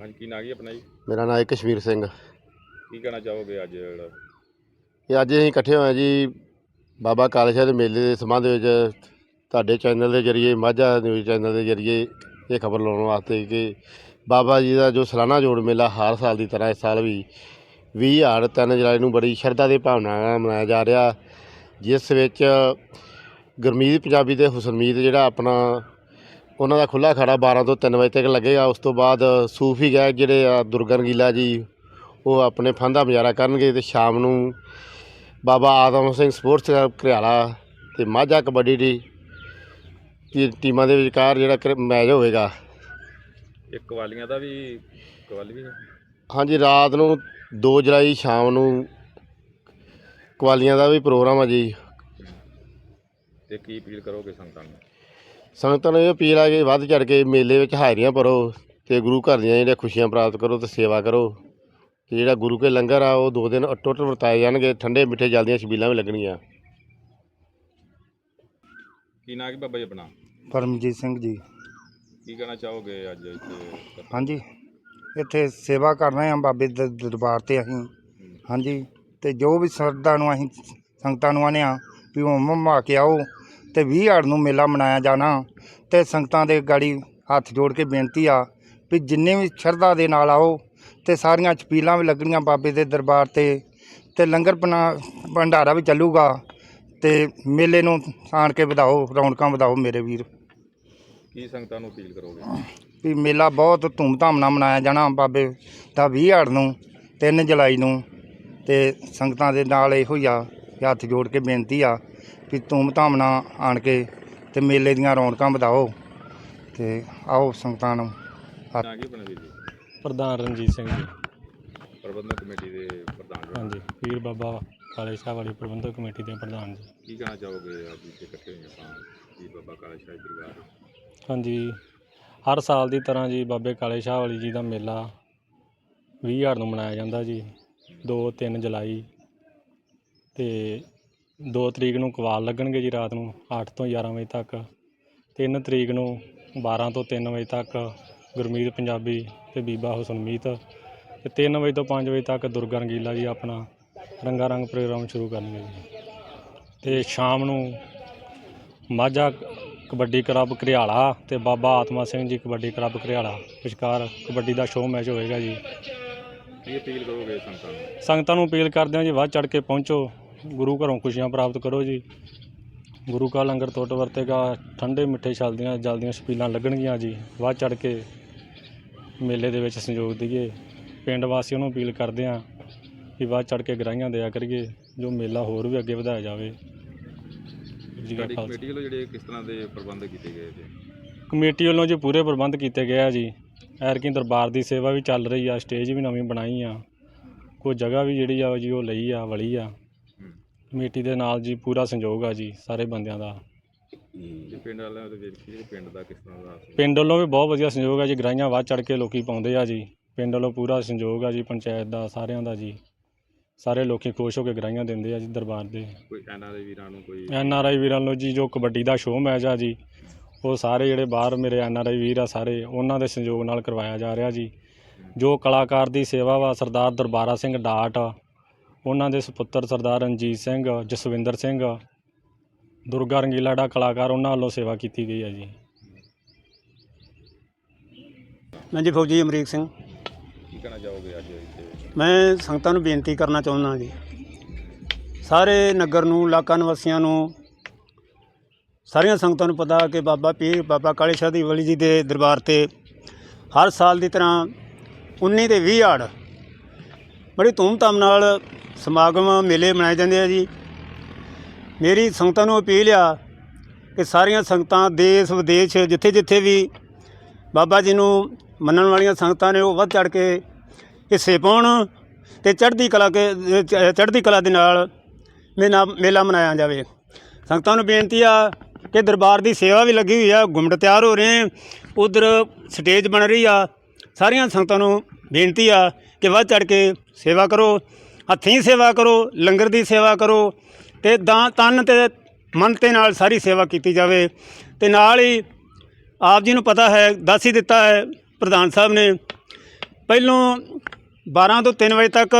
ਹਾਂਜੀ ਕੀ ਨਾਂ ਜੀ ਆਪਣਾ ਜੀ? ਮੇਰਾ ਨਾਮ ਹੈ ਕਸ਼ਮੀਰ ਸਿੰਘ। ਕੀ ਕਹਿਣਾ ਚਾਹੋਗੇ ਅੱਜ ਜਿਹੜਾ? ਇਹ ਅੱਜ ਅਸੀਂ ਇਕੱਠੇ ਹੋਏ ਹਾਂ ਜੀ ਬਾਬਾ ਕਾਲੇ ਸ਼ਾਹ ਦੇ ਮੇਲੇ ਦੇ ਸੰਬੰਧ ਵਿੱਚ। ਤੁਹਾਡੇ ਚੈਨਲ ਦੇ ਜ਼ਰੀਏ ਮਾਝਾ ਨਿਊਜ਼ ਚੈਨਲ ਦੇ ਜ਼ਰੀਏ ਇਹ ਖਬਰ ਲਾਉਣ ਵਾਸਤੇ ਕਿ ਬਾਬਾ ਜੀ ਦਾ ਜੋ ਸਾਲਾਨਾ ਜੋੜ ਮੇਲਾ ਹਰ ਸਾਲ ਦੀ ਤਰ੍ਹਾਂ ਇਸ ਸਾਲ ਵੀ 20 ਹਜ਼ਾਰ ਤਿੰਨ ਜੁਲਾਈ ਨੂੰ ਬੜੀ ਸ਼ਰਧਾ ਦੇ ਭਾਵਨਾ ਨਾਲ ਮਨਾਇਆ ਜਾ ਰਿਹਾ ਜਿਸ ਵਿੱਚ ਗੁਰਮੀਤ ਪੰਜਾਬੀ ਤੇ ਹੁਸਨਮੀਤ ਜਿਹੜਾ ਆਪਣਾ ਉਹਨਾਂ ਦਾ ਖੁੱਲਾ ਖੜਾ 12 ਤੋਂ 3 ਵਜੇ ਤੱਕ ਲੱਗੇਗਾ। ਉਸ ਤੋਂ ਬਾਅਦ ਸੂਫੀ ਗਾਇਕ ਜਿਹੜੇ ਆ ਦੁਰਗਨ ਗੀਲਾ ਜੀ ਉਹ ਆਪਣੇ ਫਨ ਦਾ ਮੁਜ਼ਾਹਰਾ ਕਰਨਗੇ ਤੇ ਸ਼ਾਮ ਨੂੰ ਬਾਬਾ ਆਦਮ ਸਿੰਘ ਸਪੋਰਟਸ ਕਲੱਬ ਘਰਿਆਲਾ ਤੇ ਮਾਝਾ ਕਬੱਡੀ ਦੀ ਟੀਮਾਂ ਦੇ ਵਿਚਕਾਰ ਜਿਹੜਾ ਮੈਚ ਹੋਵੇਗਾ। ਇੱਕ ਕਵਾਲੀਆਂ ਦਾ ਵੀ ਕਵਾਲੀ ਵੀ ਹਾਂਜੀ ਰਾਤ ਨੂੰ 2 ਜੁਲਾਈ ਸ਼ਾਮ ਨੂੰ ਕਵਾਲੀਆਂ ਦਾ ਵੀ ਪ੍ਰੋਗਰਾਮ ਹੈ ਜੀ। ਤੇ ਕੀ ਅਪੀਲ ਕਰੋਗੇ ਸੰਗਤਾਂ ਨੂੰ? ਸੰਗਤਾਂ ਨੂੰ ਇਹ ਅਪੀਲ ਹੈ ਕਿ ਵੱਧ ਚੜ ਕੇ ਮੇਲੇ ਵਿੱਚ ਹਾਜ਼ਰੀਆਂ ਭਰੋ ਤੇ ਗੁਰੂ ਘਰ ਦੀਆਂ ਜਿਹੜੀਆਂ ਖੁਸ਼ੀਆਂ ਪ੍ਰਾਪਤ ਕਰੋ ਤੇ ਸੇਵਾ ਕਰੋ। ਤੇ ਜਿਹੜਾ ਗੁਰੂ ਕੇ ਲੰਗਰ ਆ ਉਹ ਦੋ ਦਿਨ ਟੋਟਲ ਵਰਤਾਏ ਜਾਣਗੇ ਠੰਡੇ ਮਿੱਠੇ ਜਲ ਦੀਆਂ ਛਬੀਲਾਂ ਵੀ ਲੱਗਣਗੀਆਂ ਕੀ ਨਾਂ ਕੀ ਬਾਬਾ ਜੀ ਆਪਣਾ? ਪਰਮਜੀਤ ਸਿੰਘ ਜੀ। ਕੀ ਕਹਿਣਾ ਚਾਹੋਗੇ ਅੱਜ ਇੱਥੇ? ਹਾਂਜੀ। ਇੱਥੇ ਸੇਵਾ ਕਰ ਰਹੇ ਹਾਂ ਬਾਬੇ ਦੇ ਦਰਬਾਰ ਤੇ ਅਸੀਂ। ਹਾਂਜੀ। ਤੇ ਜੋ ਵੀ ਸਰਦਾ ਨੂੰ ਅਸੀਂ ਸੰਗਤਾਂ ਨੂੰ ਆਨੇ ਆ ਵੀ ਹੋਮ ਮਾ ਕੇ ਆਓ ਤੇ 20 ਹਾੜ ਨੂੰ ਮੇਲਾ ਮਨਾਇਆ ਜਾਣਾ। ਤੇ ਸੰਗਤਾਂ ਦੇ ਗਾੜੀ ਹੱਥ ਜੋੜ ਕੇ ਬੇਨਤੀ ਆ ਵੀ ਜਿੰਨੇ ਵੀ ਸ਼ਰਧਾ ਦੇ ਨਾਲ ਆਓ ਤੇ ਸਾਰੀਆਂ ਛਪੀਲਾਂ ਵੀ ਲੱਗਣੀਆਂ ਬਾਬੇ ਦੇ ਦਰਬਾਰ ਤੇ। ਤੇ ਲੰਗਰ ਬਣਾ ਭੰਡਾਰਾ ਵੀ ਚੱਲੂਗਾ ਤੇ ਮੇਲੇ ਨੂੰ ਆਣ ਕੇ ਵਧਾਓ ਰੌਣਕਾਂ ਵਧਾਓ ਮੇਰੇ ਵੀਰ। ਕੀ ਸੰਗਤਾਂ ਨੂੰ ਅਪੀਲ ਕਰੋਗੇ? ਵੀ ਮੇਲਾ ਬਹੁਤ ਧੂਮਧਾਮ ਨਾਲ ਮਨਾਇਆ ਜਾਣਾ ਬਾਬੇ ਦਾ 20 ਹਾੜ ਨੂੰ 3 ਜੁਲਾਈ ਨੂੰ। ਤੇ ਸੰਗਤਾਂ ਦੇ ਨਾਲ ਇਹੋ ਹੀ ਆ ਹੱਥ ਜੋੜ ਕੇ ਬੇਨਤੀ ਆ ਵੀ ਧੂਮਧਾਮ ਨਾਲ ਆਣ ਕੇ ਤੇ ਮੇਲੇ ਦੀਆਂ ਰੌਣਕਾਂ ਵਧਾਓ ਤੇ ਆਓ ਸੰਗਤਾਂ ਨੂੰ। ਨਾਂ ਕੀ ਆਪਣਾ ਵੀਰ ਜੀ? ਪ੍ਰਧਾਨ ਰਣਜੀਤ ਸਿੰਘ ਜੀ। ਪ੍ਰਬੰਧਕ ਕਮੇਟੀ ਦੇ ਪ੍ਰਧਾਨ ਜੀ। ਹਾਂਜੀ ਪੀਰ ਬਾਬਾ ਕਾਲੇ ਸ਼ਾਹ ਵਾਲੀ ਪ੍ਰਬੰਧਕ ਕਮੇਟੀ ਦੇ ਪ੍ਰਧਾਨ ਜੀ। ਕੀ ਕਹਿਣਾ ਚਾਹੋਗੇ ਅੱਜ ਇੱਥੇ ਇਕੱਠੇ ਹੋਏ ਆਪਾਂ ਜੀ ਬਾਬਾ ਕਾਲਾ ਸ਼ਾਹ ਜੀ ਦਰਬਾਰ ਹਾਂਜੀ ਹਰ ਸਾਲ ਦੀ ਤਰ੍ਹਾਂ ਜੀ ਬਾਬੇ ਕਾਲੇ ਸ਼ਾਹ ਵਾਲੀ ਜੀ ਦਾ ਮੇਲਾ 20 ਹਜ਼ਾਰ ਨੂੰ ਮਨਾਇਆ ਜਾਂਦਾ ਜੀ 2 3 ਜੁਲਾਈ ਤੇ 2 ਤਰੀਕ ਨੂੰ ਕਵਾਲ ਲੱਗਣਗੇ ਜੀ ਰਾਤ ਨੂੰ 8 ਤੋਂ 11 ਵਜੇ ਤੱਕ। 3 ਤਰੀਕ ਨੂੰ 12 ਤੋਂ 3 ਵਜੇ ਤੱਕ ਗੁਰਮੀਤ ਪੰਜਾਬੀ ਤੇ ਬੀਬਾ ਹੁਸਨਮੀਤ ਤੇ 3 ਵਜੇ ਤੋਂ 5 ਵਜੇ ਤੱਕ ਦੁਰਗਾ ਰੰਗੀਲਾ ਜੀ ਆਪਣਾ ਰੰਗਾ ਰੰਗ ਪ੍ਰੋਗਰਾਮ ਸ਼ੁਰੂ ਕਰਨਗੇ ਜੀ। ਤੇ ਸ਼ਾਮ ਨੂੰ ਮਾਝਾ ਕਬੱਡੀ ਕਲੱਬ ਘਰਿਆਲਾ ਤੇ ਬਾਬਾ ਆਤਮਾ ਸਿੰਘ ਜੀ ਕਬੱਡੀ ਕਲੱਬ ਘਰਿਆਲਾ ਵਿਚਕਾਰ ਕਬੱਡੀ ਦਾ ਸ਼ੋਅ ਮੈਚ ਹੋਵੇਗਾ ਜੀ। ਕੀ ਅਪੀਲ ਕਰੋਗੇ ਸੰਗਤਾਂ ਨੂੰ? ਸੰਗਤਾਂ ਨੂੰ ਅਪੀਲ ਕਰਦੇ ਹਾਂ ਜੀ ਵੱਧ ਚੜ ਕੇ ਪਹੁੰਚੋ। ਗੁਰੂ ਘਰੋਂ ਖੁਸ਼ੀਆਂ ਪ੍ਰਾਪਤ ਕਰੋ ਜੀ। ਗੁਰੂ ਕਾ ਲੰਗਰ ਟੁੱਟ ਵਰਤੇਗਾ ਠੰਡੇ ਮਿੱਠੇ ਛਲਦੀਆਂ ਜਲਦੀਆਂ ਛਪੀਲਾਂ ਲੱਗਣਗੀਆਂ ਜੀ। ਵੱਧ ਚੜ ਕੇ ਮੇਲੇ ਦੇ ਵਿੱਚ ਸੰਯੋਗ ਦਈਏ। ਪਿੰਡ ਵਾਸੀਆਂ ਨੂੰ ਅਪੀਲ ਕਰਦੇ ਹਾਂ ਕਿ ਵੱਧ ਚੜ ਕੇ ਗਰਾਈਆਂ ਦਿਆ ਕਰੀਏ ਜੋ ਮੇਲਾ ਹੋਰ ਵੀ ਅੱਗੇ ਵਧਾਇਆ ਜਾਵੇ। ਜੀ ਖਾਲਸਾ। ਕਮੇਟੀ ਵੱਲੋਂ ਜਿਹੜੇ ਕਿਸ ਤਰ੍ਹਾਂ ਦੇ ਪ੍ਰਬੰਧ ਕੀਤੇ ਗਏ ਜੀ? ਕਮੇਟੀ ਵੱਲੋਂ ਜੀ ਪੂਰੇ ਪ੍ਰਬੰਧ ਕੀਤੇ ਗਏ ਆ ਜੀ। ਐਰਕੀ ਦਰਬਾਰ ਦੀ ਸੇਵਾ ਵੀ ਚੱਲ ਰਹੀ ਆ ਸਟੇਜ ਵੀ ਨਵੀਂ ਬਣਾਈ ਆ। ਕੋਈ ਜਗ੍ਹਾ ਵੀ ਜਿਹੜੀ ਆ ਜੀ ਉਹ ਲਈ ਆ ਵਲੀ ਆ। ਕਮੇਟੀ ਦੇ ਨਾਲ ਜੀ ਪੂਰਾ ਸੰਯੋਗ ਆ ਜੀ ਸਾਰੇ ਬੰਦਿਆਂ ਦਾ। ਤੇ ਪਿੰਡ ਵਾਲਿਆਂ ਦੇ ਵਿੱਚ ਕੀ ਪਿੰਡ ਦਾ ਕਿਸ ਤਰ੍ਹਾਂ ਦਾ ਪਿੰਡ ਵੱਲੋਂ ਵੀ ਬਹੁਤ ਵਧੀਆ ਸੰਯੋਗ ਆ ਜੀ ਗਰਾਈਆਂ ਵੱਧ ਚੜ ਕੇ ਲੋਕੀ ਪਾਉਂਦੇ ਆ ਜੀ। ਪਿੰਡ ਵੱਲੋਂ ਪੂਰਾ ਸੰਯੋਗ ਆ ਜੀ ਪੰਚਾਇਤ ਦਾ ਸਾਰਿਆਂ ਦਾ ਜੀ। ਸਾਰੇ ਲੋਕੀ ਖੁਸ਼ ਹੋ ਕੇ ਗਰਾਈਆਂ ਦਿੰਦੇ ਆ ਜੀ ਦਰਬਾਰ ਦੇ। ਕੋਈ ਐਨਆਰਆਈ ਵੀਰਾਂ ਨੂੰ ਕੋਈ ਐਨ ਆਰ ਆਈ ਵੀਰਾਂ ਨੂੰ ਜੀ ਜੋ ਕਬੱਡੀ ਦਾ ਸ਼ੋਅ ਮੈਚ ਆ ਜੀ ਉਹ ਸਾਰੇ ਜਿਹੜੇ ਬਾਹਰ ਮੇਰੇ ਐਨ ਆਰ ਆਈ ਵੀਰ ਆ ਸਾਰੇ ਉਹਨਾਂ ਦੇ ਸੰਯੋਗ ਨਾਲ ਕਰਵਾਇਆ ਜਾ ਰਿਹਾ ਜੀ। ਜੋ ਕਲਾਕਾਰ ਦੀ ਸੇਵਾ ਵਾ ਸਰਦਾਰ ਦਰਬਾਰਾ ਸਿੰਘ ਡਾਟ ਉਹਨਾਂ ਦੇ ਸੁਪੁੱਤਰ ਸਰਦਾਰ ਰਣਜੀਤ ਸਿੰਘ ਜਸਵਿੰਦਰ ਸਿੰਘ ਦੁਰਗਾ ਰੰਗੀਲਾ ਦਾ ਕਲਾਕਾਰ ਉਹਨਾਂ ਵੱਲੋਂ ਸੇਵਾ ਕੀਤੀ ਗਈ ਹੈ ਜੀ। ਮੈਂ ਜੀ ਫੌਜੀ ਅਮਰੀਕ ਸਿੰਘ। ਕੀ ਕਹਿਣਾ ਚਾਹੋਗੇ ਅੱਜ ਇੱਥੇ? ਮੈਂ ਸੰਗਤਾਂ ਨੂੰ ਬੇਨਤੀ ਕਰਨਾ ਚਾਹੁੰਦਾ ਜੀ। ਸਾਰੇ ਨਗਰ ਨੂੰ ਇਲਾਕਾ ਨਿਵਾਸੀਆਂ ਨੂੰ ਸਾਰੀਆਂ ਸੰਗਤਾਂ ਨੂੰ ਪਤਾ ਕਿ ਬਾਬਾ ਪੀਰ ਬਾਬਾ ਕਾਲੇ ਸ਼ਾਹ ਦੀ ਵਲੀ ਜੀ ਦੇ ਦਰਬਾਰ ਤੇ ਹਰ ਸਾਲ ਦੀ ਤਰ੍ਹਾਂ 19 ਤੇ 20 ਆੜ ਬੜੀ ਧੂਮਧਾਮ ਨਾਲ ਸਮਾਗਮ ਮੇਲੇ ਮਨਾਏ ਜਾਂਦੇ ਆ ਜੀ। ਮੇਰੀ ਸੰਗਤਾਂ ਨੂੰ ਅਪੀਲ ਆ ਕਿ ਸਾਰੀਆਂ ਸੰਗਤਾਂ ਦੇਸ਼, ਵਿਦੇਸ਼, ਜਿੱਥੇ ਜਿੱਥੇ ਵੀ ਬਾਬਾ ਜੀ ਨੂੰ ਮੰਨਣ ਵਾਲੀਆਂ ਸੰਗਤਾਂ ਨੇ ਉਹ ਵੱਧ ਚੜ ਕੇ ਹਿੱਸੇ ਪਾਉਣ ਤੇ ਚੜ੍ਹਦੀ ਕਲਾ ਕੇ, ਚੜ੍ਹਦੀ ਕਲਾ ਦੇ ਨਾਲ ਮੇਲਾ ਮੇਲਾ ਮਨਾਇਆ ਜਾਵੇ। ਸੰਗਤਾਂ ਨੂੰ ਬੇਨਤੀ ਆ ਕਿ ਦਰਬਾਰ ਦੀ ਸੇਵਾ ਵੀ ਲੱਗੀ ਹੋਈ ਆ, ਗੁੰਮਟ ਤਿਆਰ ਹੋ ਰਹੇ ਉਧਰ ਸਟੇਜ ਬਣ ਰਹੀ ਆ। ਸਾਰੀਆਂ ਸੰਗਤਾਂ ਨੂੰ ਬੇਨਤੀ ਆ ਕਿ ਵੱਧ ਚੜ ਕੇ ਸੇਵਾ ਕਰੋ। ਹੱਥੀਂ ਸੇਵਾ ਕਰੋ, ਲੰਗਰ ਦੀ ਸੇਵਾ ਕਰੋ ਤੇ ਤਾਂ ਤਨ ਤੇ ਮਨ ਤੇ ਨਾਲ ਸਾਰੀ ਸੇਵਾ ਕੀਤੀ ਜਾਵੇ। ਤੇ ਨਾਲ ਹੀ ਆਪ ਜੀ ਨੂੰ ਪਤਾ ਹੈ, ਦੱਸ ਹੀ ਦਿੱਤਾ ਹੈ ਪ੍ਰਧਾਨ ਸਾਹਿਬ ਨੇ, ਪਹਿਲੋਂ 12 ਤੋਂ 3 ਵਜੇ ਤੱਕ